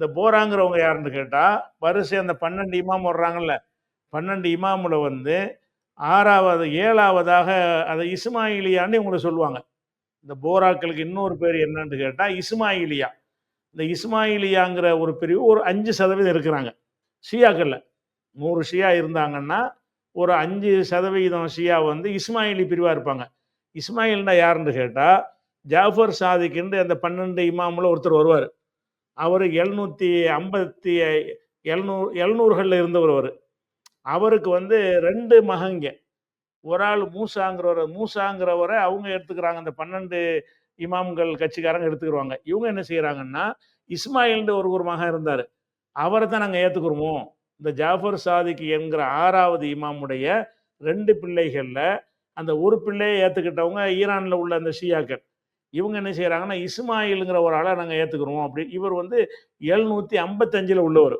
இந்த போராங்கிறவங்க யாருன்னு கேட்டால் வரிசை அந்த பன்னெண்டு இமாம் வர்றாங்கல்ல பன்னெண்டு இமாமுல வந்து ஆறாவது ஏழாவதாக அதை இஸ்மாயிலியான்னு இவங்களை சொல்லுவாங்க. இந்த போராக்களுக்கு இன்னொரு பேர் என்னன்னு கேட்டால் இஸ்மாயிலியா. இந்த இஸ்மாயிலியாங்கிற ஒரு பிரிவு ஒரு அஞ்சு சதவீதம் இருக்கிறாங்க ஷியாக்களில். நூறு ஷியா இருந்தாங்கன்னா ஒரு அஞ்சு சதவீதம் ஷியா வந்து இஸ்மாயிலி பிரிவாக இருப்பாங்க. இஸ்மாயில்னா யாருன்னு கேட்டால் ஜாஃபர் சாதிக்குன்னு அந்த பன்னெண்டு இமாமில் ஒருத்தர் வருவார். அவர் எழுநூற்றி ஐம்பத்தி எழுநூறு எழுநூறுகளில் இருந்தவர் அவர். அவருக்கு வந்து ரெண்டு மகங்க ஒரு ஆள் மூசாங்கிறவரை மூசாங்கிறவரை அவங்க எடுத்துக்கிறாங்க. அந்த பன்னெண்டு இமாம்கள் கட்சிக்காரங்க எடுத்துக்கிடுவாங்க இவங்க என்ன செய்கிறாங்கன்னா இஸ்மாயில்ன்ற ஒரு ஒரு மகன் இருந்தார். அவரை தான் நாங்கள் ஏற்றுக்குருவோம் இந்த ஜாஃபர் சாதிக் என்கிற ஆறாவது இமாமுடைய ரெண்டு பிள்ளைகளில் அந்த ஒரு பிள்ளையை ஏற்றுக்கிட்டவங்க ஈரானில் உள்ள அந்த ஷியாக்கள். இவங்க என்ன செய்கிறாங்கன்னா இஸ்மாயிலுங்கிற ஒரு ஆளை நாங்கள் ஏற்றுக்குறோம் அப்படி இவர் வந்து எழுநூற்றி ஐம்பத்தஞ்சில் உள்ளவர்.